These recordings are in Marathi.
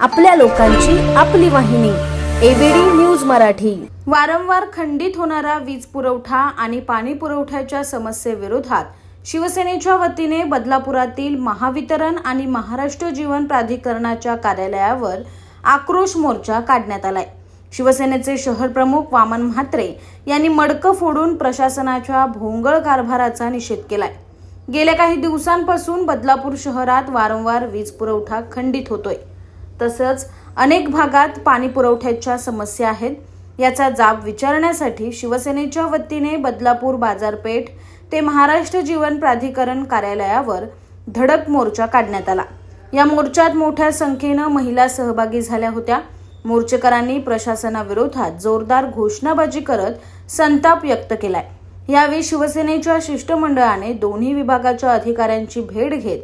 आपल्या लोकांची आपली वाहिनी एबीडी न्यूज मराठी. वारंवार खंडित होणारा वीज पुरवठा आणि पाणी पुरवठ्याच्या समस्येविरोधात शिवसेनेच्या वतीने बदलापुरातील महावितरण आणि महाराष्ट्र जीवन प्राधिकरणाच्या कार्यालयावर आक्रोश मोर्चा काढण्यात आलाय. शिवसेनेचे शहर प्रमुख वामन म्हात्रे यांनी मडकं फोडून प्रशासनाच्या भोंगळ कारभाराचा निषेध केलाय. गेल्या काही दिवसांपासून बदलापूर शहरात वारंवार वीज पुरवठा खंडित होतोय. तसंच अनेक भागात पाणी पुरवठ्याच्या समस्या आहेत. याचा जाब विचारण्यासाठी शिवसेनेच्या वतीने बदलापूर बाजारपेठ ते महाराष्ट्र जीवन प्राधिकरण कार्यालयावर धडक मोर्चा काढण्यात आला. या मोर्चात मोठ्या संख्येनं महिला सहभागी झाल्या होत्या. मोर्चेकरांनी प्रशासनाविरोधात जोरदार घोषणाबाजी करत संताप व्यक्त केलाय. यावेळी शिवसेनेच्या शिष्टमंडळाने दोन्ही विभागाच्या अधिकाऱ्यांची भेट घेत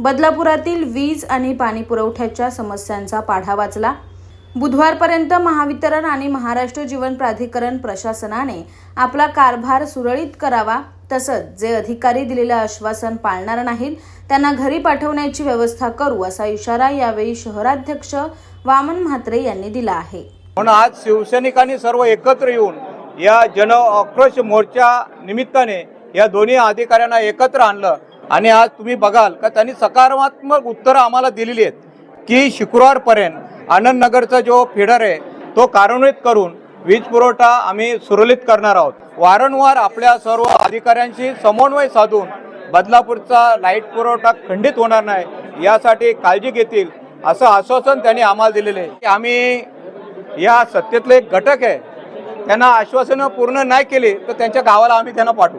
बदलापुरातील वीज आणि पाणी पुरवठ्याच्या समस्यांचा पाढा वाचला. बुधवारपर्यंत महावितरण आणि महाराष्ट्र जीवन प्राधिकरण प्रशासनाने आपला कारभार सुरळीत करावा तसंच जे अधिकारी दिलेलं आश्वासन पाळणार नाहीत त्यांना घरी पाठवण्याची व्यवस्था करू असा इशारा यावेळी शहराध्यक्ष वामन म्हात्रे यांनी दिला आहे. म्हणून आज शिवसैनिकांनी सर्व एकत्र येऊन या जन आक्रोश मोर्चा निमित्ताने या दोन्ही अधिकाऱ्यांना एकत्र आणलं. आणि आज तुम्ही बघाल का त्यांनी सकारात्मक उत्तरं आम्हाला दिलेली आहेत की शुक्रवारपर्यंत आनंदनगरचा जो फिडर आहे तो कार्यान्वित करून वीज पुरवठा आम्ही सुरळीत करणार आहोत. वारंवार आपल्या सर्व अधिकाऱ्यांशी समन्वय साधून बदलापूरचा लाइट पुरवठा खंडित होणार नाही यासाठी काळजी घेतील असं आश्वासन त्यांनी आम्हाला दिलेलं आहे. की आम्ही या सत्तेतले एक घटक आहे त्यांना आश्वासनं पूर्ण नाही केली तर त्यांच्या गावाला आम्ही त्यांना पाठवू.